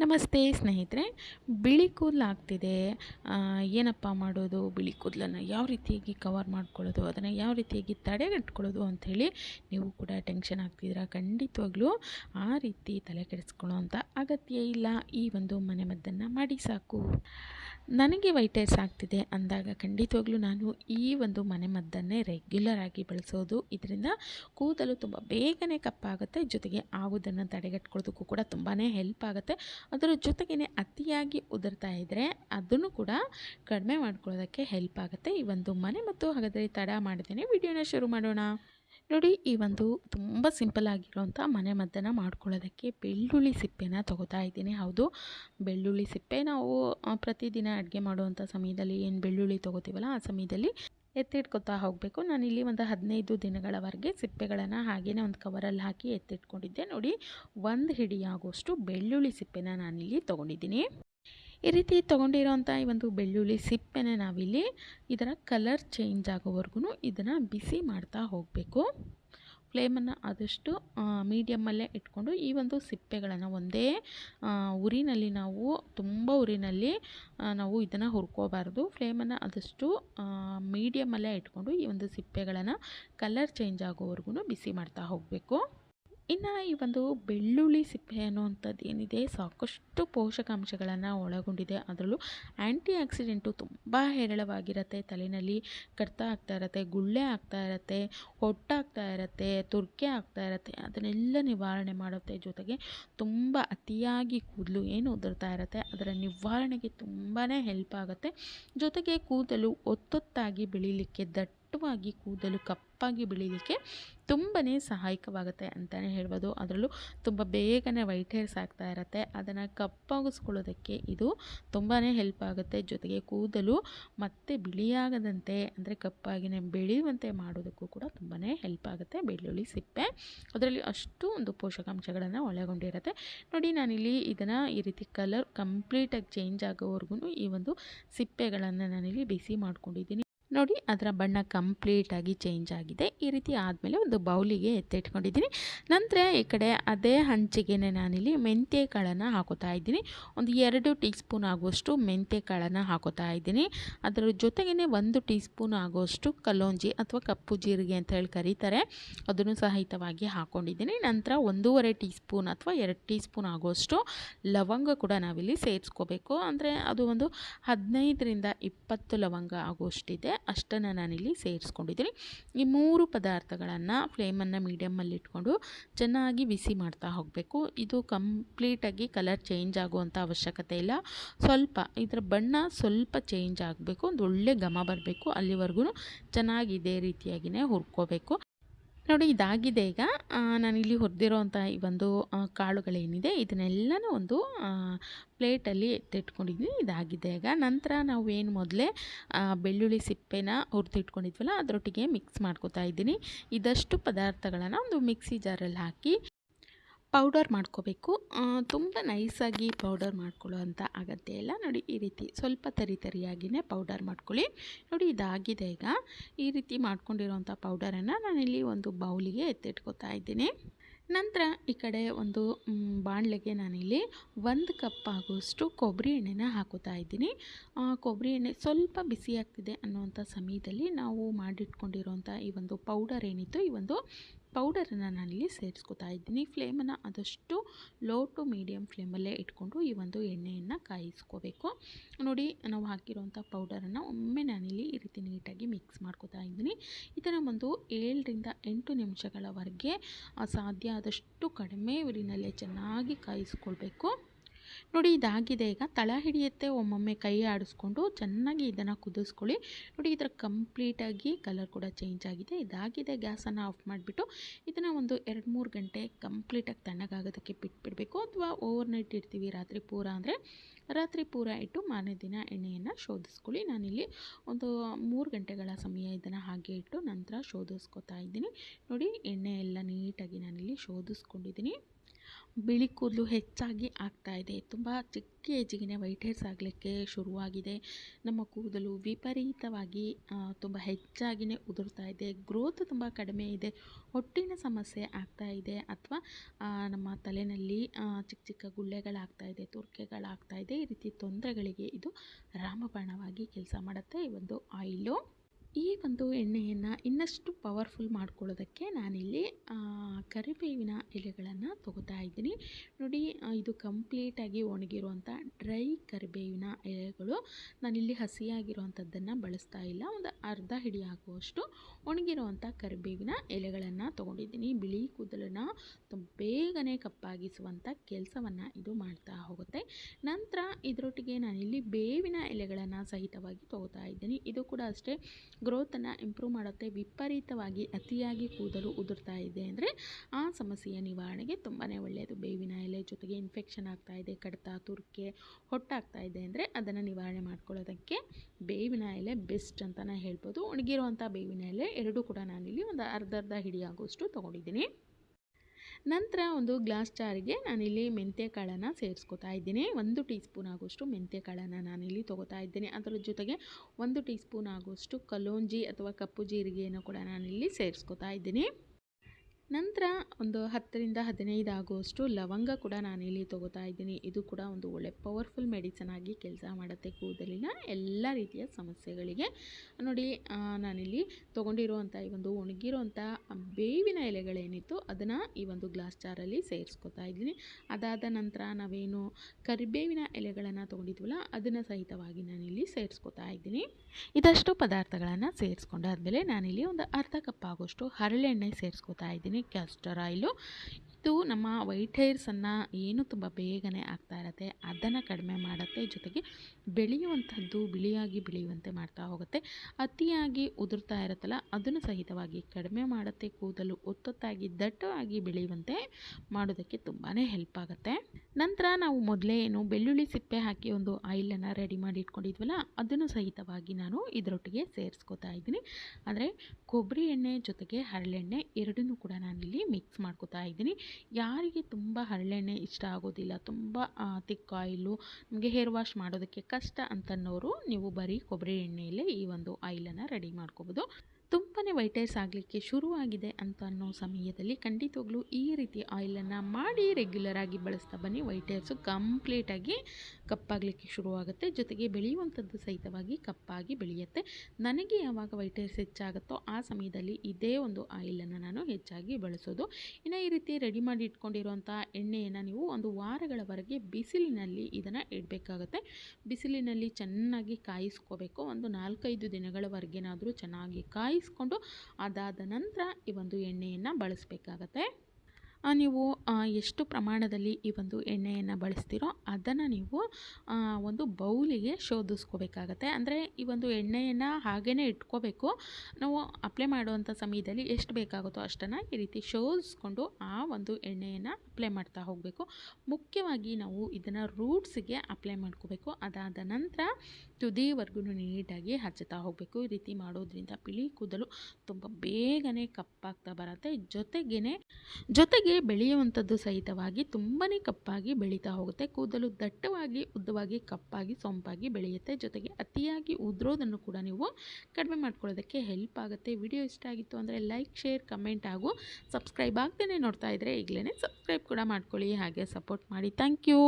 ನಮಸ್ತೆ ಸ್ನೇಹಿತರೆ ಬಿಳಿ ಕೂದಲು ಆಗ್ತಿದೆ. ಆ, ಏನಪ್ಪ ಮಾಡೋದು? ಬಿಳಿ ಕೂದಲನ್ನು ಯಾವ ರೀತಿಯಾಗಿ ಕವರ್ ಮಾಡ್ಕೊಳ್ಳೋದು? ಅದನ್ನು ಯಾವ ರೀತಿಯಾಗಿ ತಡೆಗಟ್ಕೊಳ್ಳೋದು ಅಂಥೇಳಿ ನೀವು ಕೂಡ ಟೆನ್ಷನ್ ಆಗ್ತಿದ್ದೀರಾ? ಖಂಡಿತವಾಗ್ಲೂ ಆ ರೀತಿ ತಲೆ ಕೆಡಿಸ್ಕೊಳ್ಳೋ ಅಂತ ಅಗತ್ಯ ಇಲ್ಲ. ಈ ಒಂದು ಮನೆಮದ್ದನ್ನು ಮಾಡಿ ಸಾಕು. ನನಗೆ ವೈಟ್ ಹೇರ್ಸ್ ಆಗ್ತಿದೆ ಅಂದಾಗ ಖಂಡಿತವಾಗ್ಲೂ ನಾನು ಈ ಒಂದು ಮನೆಮದ್ದನ್ನೇ ರೆಗ್ಯುಲರ್ ಆಗಿ ಬಳಸೋದು. ಇದರಿಂದ ಕೂದಲು ತುಂಬ ಬೇಗನೆ ಕಪ್ಪಾಗುತ್ತೆ. ಜೊತೆಗೆ ಆಗೋದನ್ನು ತಡೆಗಟ್ಕೊಳ್ಳೋದಕ್ಕೂ ಕೂಡ ತುಂಬಾ ಹೆಲ್ಪ್ ಆಗುತ್ತೆ. ಅದರ ಜೊತೆಗೇ ಅತಿಯಾಗಿ ಉದುರ್ತಾ ಇದ್ದರೆ ಅದನ್ನು ಕೂಡ ಕಡಿಮೆ ಮಾಡ್ಕೊಳ್ಳೋದಕ್ಕೆ ಹೆಲ್ಪ್ ಆಗುತ್ತೆ. ಈ ಒಂದು ಮನೆ ಮತ್ತು ಹಾಗಾದರೆ ತಡ ಮಾಡಿದ್ದೇನೆ, ವಿಡಿಯೋನ ಶುರು ಮಾಡೋಣ. ನೋಡಿ, ಈ ಒಂದು ತುಂಬ ಸಿಂಪಲ್ ಆಗಿರೋಂಥ ಮನೆ ಮದ್ದನ್ನು ಮಾಡ್ಕೊಳ್ಳೋದಕ್ಕೆ ಬೆಳ್ಳುಳ್ಳಿ ಸಿಪ್ಪೆನ ತೊಗೋತಾ ಇದ್ದೀನಿ. ಹೌದು, ಬೆಳ್ಳುಳ್ಳಿ ಸಿಪ್ಪೆ ನಾವು ಪ್ರತಿದಿನ ಅಡುಗೆ ಮಾಡುವಂಥ ಸಮಯದಲ್ಲಿ ಏನು ಬೆಳ್ಳುಳ್ಳಿ ತೊಗೋತೀವಲ್ಲ, ಆ ಸಮಯದಲ್ಲಿ ಎತ್ತಿಟ್ಕೊತಾ ಹೋಗಬೇಕು. ನಾನಿಲ್ಲಿ ಒಂದು ಹದಿನೈದು ದಿನಗಳವರೆಗೆ ಸಿಪ್ಪೆಗಳನ್ನು ಹಾಗೆಯೇ ಒಂದು ಕವರಲ್ಲಿ ಹಾಕಿ ಎತ್ತಿಟ್ಕೊಂಡಿದ್ದೆ. ನೋಡಿ, ಒಂದು ಹಿಡಿಯಾಗೋಷ್ಟು ಬೆಳ್ಳುಳ್ಳಿ ಸಿಪ್ಪೆನ ನಾನಿಲ್ಲಿ ತೊಗೊಂಡಿದ್ದೀನಿ. ಈ ರೀತಿ ತೊಗೊಂಡಿರೋಂಥ ಈ ಒಂದು ಬೆಳ್ಳುಳ್ಳಿ ಸಿಪ್ಪೆನ ನಾವಿಲ್ಲಿ ಇದರ ಕಲರ್ ಚೇಂಜ್ ಆಗೋವರೆಗೂ ಇದನ್ನು ಬಿಸಿ ಮಾಡ್ತಾ ಹೋಗಬೇಕು. ಫ್ಲೇಮನ್ನು ಆದಷ್ಟು ಮೀಡಿಯಮ್ಮಲ್ಲೇ ಇಟ್ಕೊಂಡು ಈ ಒಂದು ಸಿಪ್ಪೆಗಳನ್ನು ಒಂದೇ ಉರಿನಲ್ಲಿ ನಾವು, ತುಂಬ ಉರಿನಲ್ಲಿ ನಾವು ಇದನ್ನು ಹುರ್ಕೋಬಾರ್ದು. ಫ್ಲೇಮನ್ನು ಆದಷ್ಟು ಮೀಡಿಯಮ್ಮಲ್ಲೇ ಇಟ್ಕೊಂಡು ಈ ಒಂದು ಸಿಪ್ಪೆಗಳನ್ನು ಕಲರ್ ಚೇಂಜ್ ಆಗೋವರೆಗೂ ಬಿಸಿ ಮಾಡ್ತಾ ಹೋಗಬೇಕು. ಇನ್ನು ಈ ಒಂದು ಬೆಳ್ಳುಳ್ಳಿ ಸಿಪ್ಪೆ ಅನ್ನುವಂಥದ್ದು ಏನಿದೆ ಸಾಕಷ್ಟು ಪೋಷಕಾಂಶಗಳನ್ನು ಒಳಗೊಂಡಿದೆ. ಅದರಲ್ಲೂ ಆ್ಯಂಟಿ ಆಕ್ಸಿಡೆಂಟು ತುಂಬ ಹೇರಳವಾಗಿರುತ್ತೆ. ತಲೆಯಲ್ಲಿ ಕಡ್ತಾ ಆಗ್ತಾ ಇರುತ್ತೆ, ಗುಳ್ಳೆ ಆಗ್ತಾ ಇರುತ್ತೆ ಹೊಟ್ಟಾಗ್ತಾ ಇರುತ್ತೆ, ತುರ್ಕೆ ಆಗ್ತಾ ಇರುತ್ತೆ. ಅದನ್ನೆಲ್ಲ ನಿವಾರಣೆ ಮಾಡುತ್ತೆ. ಜೊತೆಗೆ ತುಂಬ ಅತಿಯಾಗಿ ಕೂದಲು ಏನು ಉದುರ್ತಾ ಇರುತ್ತೆ, ಅದರ ನಿವಾರಣೆಗೆ ತುಂಬಾ ಹೆಲ್ಪ್ ಆಗುತ್ತೆ. ಜೊತೆಗೆ ಕೂದಲು ಒತ್ತೊತ್ತಾಗಿ ಬೆಳೀಲಿಕ್ಕೆ ದಟ್ಟವಾಗಿ ಕೂದಲು ಕಪ್ಪಾಗಿ ಬೆಳೀಲಿಕ್ಕೆ ತುಂಬಾ ಸಹಾಯಕವಾಗುತ್ತೆ ಅಂತಲೇ ಹೇಳ್ಬೋದು. ಅದರಲ್ಲೂ ತುಂಬ ಬೇಗನೆ ವೈಟ್ ಹೇರ್ಸ್ ಆಗ್ತಾ ಇರುತ್ತೆ. ಅದನ್ನು ಕಪ್ಪಾಗಿಸ್ಕೊಳ್ಳೋದಕ್ಕೆ ಇದು ತುಂಬಾ ಹೆಲ್ಪ್ ಆಗುತ್ತೆ. ಜೊತೆಗೆ ಕೂದಲು ಮತ್ತೆ ಬಿಳಿಯಾಗದಂತೆ, ಅಂದರೆ ಕಪ್ಪಾಗಿನೇ ಬೆಳೆಯುವಂತೆ ಮಾಡೋದಕ್ಕೂ ಕೂಡ ತುಂಬಾ ಹೆಲ್ಪ್ ಆಗುತ್ತೆ. ಬೆಳ್ಳುಳ್ಳಿ, ಸಿಪ್ಪೆ, ಅದರಲ್ಲಿ ಅಷ್ಟು ಒಂದು ಪೋಷಕಾಂಶಗಳನ್ನು ಒಳಗೊಂಡಿರುತ್ತೆ. ನೋಡಿ, ನಾನಿಲ್ಲಿ ಇದನ್ನು ಈ ರೀತಿ ಕಲರ್ ಕಂಪ್ಲೀಟಾಗಿ ಚೇಂಜ್ ಆಗೋವರೆಗೂ ಈ ಒಂದು ಸಿಪ್ಪೆಗಳನ್ನು ನಾನಿಲ್ಲಿ ಬಿಸಿ ಮಾಡ್ಕೊಂಡಿದ್ದೀನಿ. ನೋಡಿ, ಅದರ ಬಣ್ಣ ಕಂಪ್ಲೀಟಾಗಿ ಚೇಂಜ್ ಆಗಿದೆ. ಈ ರೀತಿ ಆದಮೇಲೆ ಒಂದು ಬೌಲಿಗೆ ಎತ್ತಿಟ್ಕೊಂಡಿದ್ದೀನಿ ನಂತರ ಈ ಕಡೆ ಅದೇ ಹಂಚಿಗೆ ನಾನಿಲ್ಲಿ ಮೆಂತ್ಯ ಕಾಳನ್ನು ಹಾಕೋತಾ ಇದ್ದೀನಿ. ಒಂದು ಎರಡು ಟೀ ಸ್ಪೂನ್ ಆಗುವಷ್ಟು ಮೆಂತ್ಯ ಕಾಳನ್ನು ಹಾಕೋತಾ ಇದ್ದೀನಿ. ಅದರ ಜೊತೆಗೇ ಒಂದು ಟೀ ಸ್ಪೂನ್ ಆಗುವಷ್ಟು ಕಲ್ಲೊಂಜಿ ಅಥವಾ ಕಪ್ಪು ಜೀರಿಗೆ ಅಂತ ಹೇಳಿ ಕರೀತಾರೆ. ಅದನ್ನು ಸಹಿತವಾಗಿ ಹಾಕ್ಕೊಂಡಿದ್ದೀನಿ ನಂತರ ಒಂದೂವರೆ ಟೀ ಸ್ಪೂನ್ ಅಥವಾ ಎರಡು ಟೀ ಸ್ಪೂನ್ ಆಗುವಷ್ಟು ಲವಂಗ ಕೂಡ ನಾವಿಲ್ಲಿ ಸೇರಿಸ್ಕೋಬೇಕು. ಅಂದರೆ ಅದು ಒಂದು ಹದಿನೈದರಿಂದ ಇಪ್ಪತ್ತು ಲವಂಗ ಆಗುವಷ್ಟಿದೆ. ಅಷ್ಟನ್ನು ನಾನಿಲ್ಲಿ ಸೇರಿಸ್ಕೊಂಡಿದ್ದೀನಿ. ಈ ಮೂರು ಪದಾರ್ಥಗಳನ್ನು ಫ್ಲೇಮನ್ನು ಮೀಡಿಯಮ್ಮಲ್ಲಿ ಇಟ್ಕೊಂಡು ಚೆನ್ನಾಗಿ ಬಿಸಿ ಮಾಡ್ತಾ ಹೋಗಬೇಕು. ಇದು ಕಂಪ್ಲೀಟಾಗಿ ಕಲರ್ ಚೇಂಜ್ ಆಗುವಂಥ ಅವಶ್ಯಕತೆ ಇಲ್ಲ. ಸ್ವಲ್ಪ ಇದರ ಬಣ್ಣ ಸ್ವಲ್ಪ ಚೇಂಜ್ ಆಗಬೇಕು. ಒಂದು ಒಳ್ಳೆ ಘಮ ಬರಬೇಕು. ಅಲ್ಲಿವರೆಗೂ ಚೆನ್ನಾಗಿ ಇದೇ ರೀತಿಯಾಗಿಯೇ ಹುರ್ಕೋಬೇಕು. ನೋಡಿ, ಇದಾಗಿದೆ ಈಗ. ನಾನಿಲ್ಲಿ ಹುರಿದಿರೋವಂಥ ಈ ಒಂದು ಕಾಳುಗಳೇನಿದೆ, ಇದನ್ನೆಲ್ಲನೂ ಒಂದು ಪ್ಲೇಟಲ್ಲಿ ಎತ್ತಿಟ್ಕೊಂಡಿದ್ದೀನಿ ಇದಾಗಿದೆ ಈಗ. ನಂತರ ನಾವು ಏನು ಮೊದಲೇ ಬೆಳ್ಳುಳ್ಳಿ ಸಿಪ್ಪೆನ ಹುರಿದಿಟ್ಕೊಂಡಿದ್ವಲ್ಲ, ಅದರೊಟ್ಟಿಗೆ ಮಿಕ್ಸ್ ಮಾಡ್ಕೋತಾ ಇದ್ದೀನಿ. ಇದಷ್ಟು ಪದಾರ್ಥಗಳನ್ನು ಒಂದು ಮಿಕ್ಸಿ ಜಾರಲ್ಲಿ ಹಾಕಿ ಪೌಡರ್ ಮಾಡ್ಕೋಬೇಕು. ತುಂಬ ನೈಸಾಗಿ ಪೌಡರ್ ಮಾಡ್ಕೊಳ್ಳೋ ಅಂಥ ಇಲ್ಲ. ನೋಡಿ, ಈ ರೀತಿ ಸ್ವಲ್ಪ ತರಿ ತರಿಯಾಗಿಯೇ ಪೌಡರ್ ಮಾಡ್ಕೊಳ್ಳಿ. ನೋಡಿ, ಇದಾಗಿದೆ ಈಗ. ಈ ರೀತಿ ಮಾಡ್ಕೊಂಡಿರೋಂಥ ಪೌಡರನ್ನು ನಾನಿಲ್ಲಿ ಒಂದು ಬೌಲಿಗೆ ಎತ್ತಿಟ್ಕೊತಾ ಇದ್ದೀನಿ. ನಂತರ ಈ ಕಡೆ ಒಂದು ಬಾಣಲೆಗೆ ನಾನಿಲ್ಲಿ ಒಂದು ಕಪ್ ಆಗುವಷ್ಟು ಕೊಬ್ಬರಿ ಎಣ್ಣೆನ ಹಾಕೋತಾ ಇದ್ದೀನಿ. ಕೊಬ್ಬರಿ ಎಣ್ಣೆ ಸ್ವಲ್ಪ ಬಿಸಿ ಆಗ್ತಿದೆ ಅನ್ನುವಂಥ ಸಮಯದಲ್ಲಿ ನಾವು ಮಾಡಿಟ್ಕೊಂಡಿರೋಂಥ ಈ ಒಂದು ಪೌಡರ್ ಏನಿತ್ತು ಈ ಒಂದು ಪೌಡರನ್ನು ನಾನಿಲ್ಲಿ ಸೇರಿಸ್ಕೊತಾ ಇದ್ದೀನಿ. ಫ್ಲೇಮನ್ನು ಆದಷ್ಟು ಲೋ ಟು ಮೀಡಿಯಮ್ ಫ್ಲೇಮಲ್ಲೇ ಇಟ್ಕೊಂಡು ಈ ಒಂದು ಎಣ್ಣೆಯನ್ನು ಕಾಯಿಸ್ಕೋಬೇಕು. ನೋಡಿ, ನಾವು ಹಾಕಿರೋಂಥ ಪೌಡರನ್ನು ಒಮ್ಮೆ ನಾನಿಲ್ಲಿ ಈ ರೀತಿ ನೀಟಾಗಿ ಮಿಕ್ಸ್ ಮಾಡ್ಕೊತಾ ಇದ್ದೀನಿ. ಇದನ್ನು ಒಂದು ಏಳರಿಂದ ಎಂಟು ನಿಮಿಷಗಳವರೆಗೆ ಸಾಧ್ಯ ಆದಷ್ಟು ಕಡಿಮೆ ಉರಿನಲ್ಲೇ ಚೆನ್ನಾಗಿ ಕಾಯಿಸ್ಕೊಳ್ಬೇಕು. ನೋಡಿ, ಇದಾಗಿದೆ. ಈಗ ತಳ ಹಿಡಿಯುತ್ತೆ. ಒಮ್ಮೊಮ್ಮೆ ಕೈ ಆಡಿಸ್ಕೊಂಡು ಚೆನ್ನಾಗಿ ಇದನ್ನು ಕುದಿಸ್ಕೊಳ್ಳಿ. ನೋಡಿ, ಇದರ ಕಂಪ್ಲೀಟಾಗಿ ಕಲರ್ ಕೂಡ ಚೇಂಜ್ ಆಗಿದೆ. ಇದಾಗಿದೆ. ಗ್ಯಾಸನ್ನು ಆಫ್ ಮಾಡಿಬಿಟ್ಟು ಇದನ್ನು ಒಂದು ಎರಡು ಮೂರು ಗಂಟೆ ಕಂಪ್ಲೀಟಾಗಿ ತಣ್ಣಗಾಗೋದಕ್ಕೆ ಬಿಟ್ಬಿಡಬೇಕು. ಅಥವಾ ಓವರ್ ನೈಟ್ ಇಡ್ತೀವಿ ರಾತ್ರಿ ಪೂರ ಅಂದರೆ ರಾತ್ರಿ ಪೂರ ಇಟ್ಟು ಮಾರನೇ ದಿನ ಎಣ್ಣೆಯನ್ನು ಶೋಧಿಸ್ಕೊಳ್ಳಿ. ನಾನಿಲ್ಲಿ ಒಂದು ಮೂರು ಗಂಟೆಗಳ ಸಮಯ ಇದನ್ನು ಹಾಗೆ ಇಟ್ಟು ನಂತರ ಶೋಧಿಸ್ಕೊತಾ ಇದ್ದೀನಿ. ನೋಡಿ, ಎಣ್ಣೆ ಎಲ್ಲ ನೀಟಾಗಿ ನಾನಿಲ್ಲಿ ಶೋಧಿಸ್ಕೊಂಡಿದ್ದೀನಿ. ಬಿಳಿ ಕೂದಲು ಹೆಚ್ಚಾಗಿ ಆಗ್ತಾ ಇದೆ. ತುಂಬ ಚಿಕ್ಕ ಏಜಿಗೆ ವೈಟ್ ಹೇರ್ಸ್ ಆಗಲಿಕ್ಕೆ ಶುರುವಾಗಿದೆ. ನಮ್ಮ ಕೂದಲು ವಿಪರೀತವಾಗಿ ತುಂಬ ಹೆಚ್ಚಾಗಿಯೇ ಉದುರ್ತಾ ಇದೆ. ಗ್ರೋತ್ ತುಂಬ ಕಡಿಮೆ ಇದೆ. ಹೊಟ್ಟಿನ ಸಮಸ್ಯೆ ಆಗ್ತಾ ಇದೆ ಅಥವಾ ನಮ್ಮ ತಲೆಯಲ್ಲಿ ಚಿಕ್ಕ ಚಿಕ್ಕ ಗುಳ್ಳೆಗಳಾಗ್ತಾ ಇದೆ, ತುರಿಕೆಗಳಾಗ್ತಾ ಇದೆ. ಈ ರೀತಿ ತೊಂದರೆಗಳಿಗೆ ಇದು ರಾಮಬಾಣವಾಗಿ ಕೆಲಸ ಮಾಡುತ್ತೆ. ಈ ಒಂದು ಆಯಿಲು ಈ ಒಂದು ಎಣ್ಣೆಯನ್ನು ಇನ್ನಷ್ಟು ಪವರ್ಫುಲ್ ಮಾಡ್ಕೊಳ್ಳೋದಕ್ಕೆ ನಾನಿಲ್ಲಿ ಕರಿಬೇವಿನ ಎಲೆಗಳನ್ನು ತೊಗೋತಾ ಇದ್ದೀನಿ. ನೋಡಿ ಇದು ಕಂಪ್ಲೀಟಾಗಿ ಒಣಗಿರುವಂಥ ಡ್ರೈ ಕರಿಬೇವಿನ ಎಲೆಗಳು ನಾನಿಲ್ಲಿ ಹಸಿಯಾಗಿರುವಂಥದ್ದನ್ನು ಬಳಸ್ತಾ ಇಲ್ಲ. ಒಂದು ಅರ್ಧ ಹಿಡಿ ಆಗುವಷ್ಟು ಒಣಗಿರುವಂಥ ಕರಿಬೇವಿನ ಎಲೆಗಳನ್ನು ತೊಗೊಂಡಿದ್ದೀನಿ. ಬಿಳಿ ಕೂದಲನ್ನು ತುಂಬ ಬೇಗನೆ ಕಪ್ಪಾಗಿಸುವಂಥ ಕೆಲಸವನ್ನು ಇದು ಮಾಡ್ತಾ ಹೋಗುತ್ತೆ. ನಂತರ ಇದರೊಟ್ಟಿಗೆ ನಾನಿಲ್ಲಿ ಬೇವಿನ ಎಲೆಗಳನ್ನು ಸಹಿತವಾಗಿ ತೊಗೋತಾ ಇದ್ದೀನಿ. ಇದು ಕೂಡ ಅಷ್ಟೇ ಗ್ರೋತನ್ನು ಇಂಪ್ರೂವ್ ಮಾಡುತ್ತೆ, ವಿಪರೀತವಾಗಿ ಅತಿಯಾಗಿ ಕೂದಲು ಉದುರ್ತಾ ಇದೆ ಅಂದರೆ ಆ ಸಮಸ್ಯೆಯ ನಿವಾರಣೆಗೆ ತುಂಬಾ ಒಳ್ಳೆಯದು ಬೇವಿನ ಎಲೆ ಜೊತೆಗೆ ಇನ್ಫೆಕ್ಷನ್ ಆಗ್ತಾ ಇದೆ, ಕಡಿತ, ತುರ್ಕೆ ಹೊಟ್ಟಾಗ್ತಾ ಇದೆ ಅಂದರೆ ಅದನ್ನು ನಿವಾರಣೆ ಮಾಡ್ಕೊಳ್ಳೋದಕ್ಕೆ ಬೇವಿನ ಎಲೆ ಬೆಸ್ಟ್ ಅಂತಲೇ ಹೇಳ್ಬೋದು. ಒಣಗಿರುವಂಥ ಬೇವಿನ ಎಲೆ ಎರಡೂ ಕೂಡ ನಾನಿಲ್ಲಿ ಒಂದು ಅರ್ಧ ಅರ್ಧ ಹಿಡಿಯಾಗುವಷ್ಟು ತೊಗೊಂಡಿದ್ದೀನಿ. ನಂತರ ಒಂದು ಗ್ಲಾಸ್ ಜಾರಿಗೆ ನಾನಿಲ್ಲಿ ಮೆಂತ್ಯ ಕಾಳನ್ನು ಸೇರಿಸ್ಕೊತಾ ಇದ್ದೀನಿ. ಒಂದು ಟೀ ಸ್ಪೂನ್ ಆಗೋಷ್ಟು ಮೆಂತ್ಯ ಕಾಳನ್ನು ನಾನಿಲ್ಲಿ ತೊಗೋತಾ ಇದ್ದೀನಿ. ಅದರ ಜೊತೆಗೆ ಒಂದು ಟೀ ಸ್ಪೂನ್ ಆಗೋಷ್ಟು ಕಲೋಂಜಿ ಅಥವಾ ಕಪ್ಪು ಜೀರಿಗೆಯನ್ನು ಕೂಡ ನಾನಿಲ್ಲಿ ಸೇರಿಸ್ಕೊತಾ ಇದ್ದೀನಿ. ನಂತರ ಒಂದು ಹತ್ತರಿಂದ ಹದಿನೈದು ಆಗುವಷ್ಟು ಲವಂಗ ಕೂಡ ನಾನಿಲ್ಲಿ ತೊಗೋತಾ ಇದ್ದೀನಿ. ಇದು ಕೂಡ ಒಂದು ಒಳ್ಳೆ ಪವರ್ಫುಲ್ ಮೆಡಿಸನ್ ಆಗಿ ಕೆಲಸ ಮಾಡುತ್ತೆ ಕೂದಲಿನ ಎಲ್ಲ ರೀತಿಯ ಸಮಸ್ಯೆಗಳಿಗೆ. ನೋಡಿ ನಾನಿಲ್ಲಿ ತೊಗೊಂಡಿರುವಂಥ ಈ ಒಂದು ಒಣಗಿರುವಂಥ ಬೇವಿನ ಎಲೆಗಳೇನಿತ್ತು ಅದನ್ನು ಈ ಒಂದು ಗ್ಲಾಸ್ ಜಾರಲ್ಲಿ ಸೇರಿಸ್ಕೊತಾ ಇದ್ದೀನಿ. ಅದಾದ ನಂತರ ನಾವೇನು ಕರಿಬೇವಿನ ಎಲೆಗಳನ್ನು ತೊಗೊಂಡಿದ್ವಲ್ಲ, ಅದನ್ನು ಸಹಿತವಾಗಿ ನಾನಿಲ್ಲಿ ಸೇರಿಸ್ಕೊತಾ ಇದ್ದೀನಿ. ಇದಷ್ಟು ಪದಾರ್ಥಗಳನ್ನು ಸೇರಿಸ್ಕೊಂಡಾದ್ಮೇಲೆ ನಾನಿಲ್ಲಿ ಒಂದು ಅರ್ಧ ಕಪ್ ಆಗೋಷ್ಟು ಹರಳೆಣ್ಣೆ ಸೇರಿಸ್ಕೊತಾ ಇದ್ದೀನಿ. Castor oil. ಇದು ನಮ್ಮ ವೈಟ್ ಹೇರ್ಸನ್ನು ಏನು ತುಂಬ ಬೇಗನೆ ಆಗ್ತಾ ಇರುತ್ತೆ, ಅದನ್ನು ಕಡಿಮೆ ಮಾಡುತ್ತೆ. ಜೊತೆಗೆ ಬೆಳೆಯುವಂಥದ್ದು ಬಿಳಿಯಾಗಿ ಬೆಳೆಯುವಂತೆ ಮಾಡ್ತಾ ಹೋಗುತ್ತೆ. ಅತಿಯಾಗಿ ಉದುರ್ತಾ ಇರುತ್ತಲ್ಲ, ಅದನ್ನು ಸಹಿತವಾಗಿ ಕಡಿಮೆ ಮಾಡುತ್ತೆ. ಕೂದಲು ಒತ್ತೊತ್ತಾಗಿ, ದಟ್ಟವಾಗಿ ಬೆಳೆಯುವಂತೆ ಮಾಡೋದಕ್ಕೆ ತುಂಬಾ ಹೆಲ್ಪ್ ಆಗುತ್ತೆ. ನಂತರ ನಾವು ಮೊದಲೇ ಏನು ಬೆಳ್ಳುಳ್ಳಿ ಸಿಪ್ಪೆ ಹಾಕಿ ಒಂದು ಆಯಿಲನ್ನು ರೆಡಿ ಮಾಡಿ ಇಟ್ಕೊಂಡಿದ್ವಲ್ಲ, ಅದನ್ನು ಸಹಿತವಾಗಿ ನಾನು ಇದರೊಟ್ಟಿಗೆ ಸೇರಿಸ್ಕೋತಾ ಇದ್ದೀನಿ. ಅಂದರೆ ಕೊಬ್ಬರಿ ಎಣ್ಣೆ ಜೊತೆಗೆ ಹರಳೆಣ್ಣೆ ಎರಡನ್ನೂ ಕೂಡ ನಾನಿಲ್ಲಿ ಮಿಕ್ಸ್ ಮಾಡ್ಕೋತಾ ಇದ್ದೀನಿ. ಯಾರಿಗೆ ತುಂಬ ಹರಳೆಣ್ಣೆ ಇಷ್ಟ ಆಗೋದಿಲ್ಲ, ತುಂಬ ತಿಕ್ ಆಯಿಲು ನಿಮಗೆ ಹೇರ್ ವಾಶ್ ಮಾಡೋದಕ್ಕೆ ಕಷ್ಟ ಅಂತನ್ನೋರು ನೀವು ಬರೀ ಕೊಬ್ಬರಿ ಎಣ್ಣೆಯಲ್ಲೇ ಈ ಒಂದು ಆಯಿಲನ್ನು ರೆಡಿ ಮಾಡ್ಕೋಬೋದು. ತುಂಬಾ ವೈಟ್ ಹೇರ್ಸ್ ಆಗಲಿಕ್ಕೆ ಶುರುವಾಗಿದೆ ಅಂತ ಅನ್ನೋ ಸಮಯದಲ್ಲಿ ಖಂಡಿತವಾಗ್ಲೂ ಈ ರೀತಿ ಆಯಿಲನ್ನು ಮಾಡಿ ರೆಗ್ಯುಲರ್ ಆಗಿ ಬಳಸ್ತಾ ಬನ್ನಿ. ವೈಟ್ ಹೇರ್ಸು ಕಂಪ್ಲೀಟಾಗಿ ಕಪ್ಪಾಗಲಿಕ್ಕೆ ಶುರುವಾಗುತ್ತೆ. ಜೊತೆಗೆ ಬೆಳೆಯುವಂಥದ್ದು ಸಹಿತವಾಗಿ ಕಪ್ಪಾಗಿ ಬೆಳೆಯುತ್ತೆ. ನನಗೆ ಯಾವಾಗ ವೈಟ್ ಹೆಚ್ಚಾಗುತ್ತೋ ಆ ಸಮಯದಲ್ಲಿ ಇದೇ ಒಂದು ಆಯಿಲನ್ನು ನಾನು ಹೆಚ್ಚಾಗಿ ಬಳಸೋದು. ಇನ್ನು ಈ ರೀತಿ ರೆಡಿ ಮಾಡಿ ಇಟ್ಕೊಂಡಿರುವಂಥ ಎಣ್ಣೆಯನ್ನು ನೀವು ಒಂದು ವಾರಗಳವರೆಗೆ ಬಿಸಿಲಿನಲ್ಲಿ ಇದನ್ನು ಇಡಬೇಕಾಗುತ್ತೆ. ಬಿಸಿಲಿನಲ್ಲಿ ಚೆನ್ನಾಗಿ ಕಾಯಿಸ್ಕೋಬೇಕು. ಒಂದು ನಾಲ್ಕೈದು ದಿನಗಳವರೆಗೇನಾದರೂ ಚೆನ್ನಾಗಿ ಕಾಯಿಸ್ಕೊಂಡು ಅದಾದ ನಂತರ ಈ ಒಂದು ಎಣ್ಣೆಯನ್ನು ಬಳಸಬೇಕಾಗತ್ತೆ. ನೀವು ಎಷ್ಟು ಪ್ರಮಾಣದಲ್ಲಿ ಈ ಒಂದು ಎಣ್ಣೆಯನ್ನು ಬಳಸ್ತೀರೋ ಅದನ್ನು ನೀವು ಒಂದು ಬೌಲಿಗೆ ಶೋಧಿಸ್ಕೋಬೇಕಾಗತ್ತೆ. ಅಂದರೆ ಈ ಒಂದು ಎಣ್ಣೆಯನ್ನು ಹಾಗೇ ಇಟ್ಕೋಬೇಕು. ನಾವು ಅಪ್ಲೈ ಮಾಡುವಂಥ ಸಮಯದಲ್ಲಿ ಎಷ್ಟು ಬೇಕಾಗುತ್ತೋ ಅಷ್ಟನ್ನು ಈ ರೀತಿ ಶೋಧಿಸ್ಕೊಂಡು ಆ ಒಂದು ಎಣ್ಣೆಯನ್ನು ಅಪ್ಲೈ ಮಾಡ್ತಾ ಹೋಗಬೇಕು. ಮುಖ್ಯವಾಗಿ ನಾವು ಇದನ್ನು ರೂಟ್ಸಿಗೆ ಅಪ್ಲೈ ಮಾಡ್ಕೋಬೇಕು. ಅದಾದ ನಂತರ ತುದಿವರೆಗೂ ನೀಟಾಗಿ ಹಚ್ಚುತ್ತಾ ಹೋಗಬೇಕು. ಈ ರೀತಿ ಮಾಡೋದ್ರಿಂದ ಬಿಳಿ ಕೂದಲು ತುಂಬ ಬೇಗನೆ ಕಪ್ಪಾಗ್ತಾ ಬರುತ್ತೆ. ಜೊತೆಗೇ ಜೊತೆಗೆ ಬೆಳೆಯುವಂಥದ್ದು ಸಹಿತವಾಗಿ ತುಂಬಾ ಕಪ್ಪಾಗಿ ಬೆಳೀತಾ ಹೋಗುತ್ತೆ. ಕೂದಲು ದಟ್ಟವಾಗಿ, ಉದ್ದವಾಗಿ, ಕಪ್ಪಾಗಿ, ಸೊಂಪಾಗಿ ಬೆಳೆಯುತ್ತೆ. ಜೊತೆಗೆ ಅತಿಯಾಗಿ ಉದುರೋದನ್ನು ಕೂಡ ನೀವು ಕಡಿಮೆ ಮಾಡ್ಕೊಳ್ಳೋದಕ್ಕೆ ಹೆಲ್ಪ್ ಆಗುತ್ತೆ. ವಿಡಿಯೋ ಇಷ್ಟ ಆಗಿತ್ತು ಅಂದರೆ ಲೈಕ್ ಶೇರ್ ಕಮೆಂಟ್ ಹಾಗೂ ಸಬ್ಸ್ಕ್ರೈಬ್ ಆಗ್ದೇ ನೋಡ್ತಾ ಇದ್ದರೆ ಈಗಲೇ ಸಬ್ಸ್ಕ್ರೈಬ್ ಕೂಡ ಮಾಡ್ಕೊಳ್ಳಿ. ಹಾಗೆ ಸಪೋರ್ಟ್ ಮಾಡಿ. Thank you